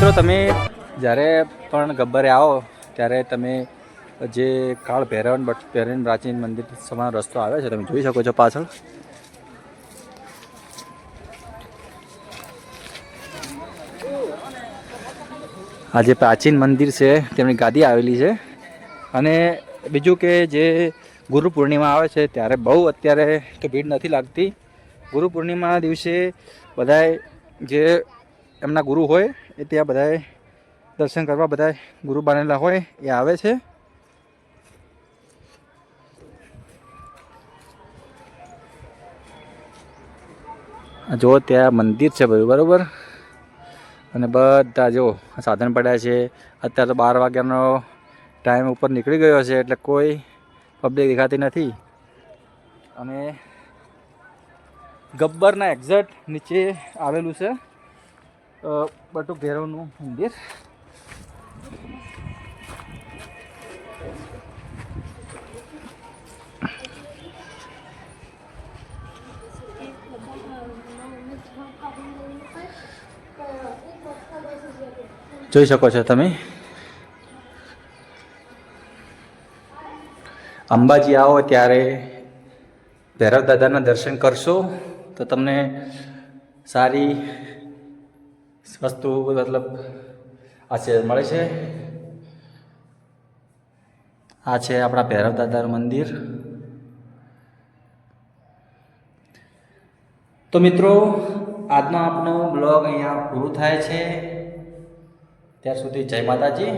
તમે જ્યારે પણ ગબ્બરે આવો, ત્યારે તમે જે કાળ ભૈરવન ભૈરવન પ્રાચીન મંદિર સમાન રસ્તો આવે છે, તમે જોઈ શકો છો પાછળ. આ જે પ્રાચીન મંદિર છે, તેમની ગાદી આવેલી છે. અને બીજું કે જે ગુરુ પૂર્ણિમા આવે છે, ત્યારે બહુ અત્યારે તો ભીડ નથી લાગતી. ગુરુ પૂર્ણિમાના દિવસે બધાય જે એમના ગુરુ હોય એ ત્યાં બધાય દર્શન કરવા બધાય ગુરુ બનેલા હોય, એ આવે છે. જો ત્યાં મંદિર છે બધું, બરાબર? અને બધા જો સાધન પડ્યા છે. અત્યારે તો બાર વાગ્યાનો ટાઈમ ઉપર નીકળી ગયો છે, એટલે કોઈ પબ્લિક દેખાતી નથી. અને ગબ્બરના એક્ઝેક્ટ નીચે આવેલું છે. અ, બટુક ભૈરવનું મંદિર. જોઈ શકો છો તમે. અંબાજી આવો ત્યારે ભૈરવ દાદાના દર્શન કરશો તો તમને સારી વસ્તુ મતલબ આશીર્વાદ મળે છે? આ છે આપણા ભૈરવ દાદાનું મંદિર. તો મિત્રો, આજનો આપણો બ્લોગ અહીંયા પૂરું થાય છે. ત્યાર સુધી જય માતાજી.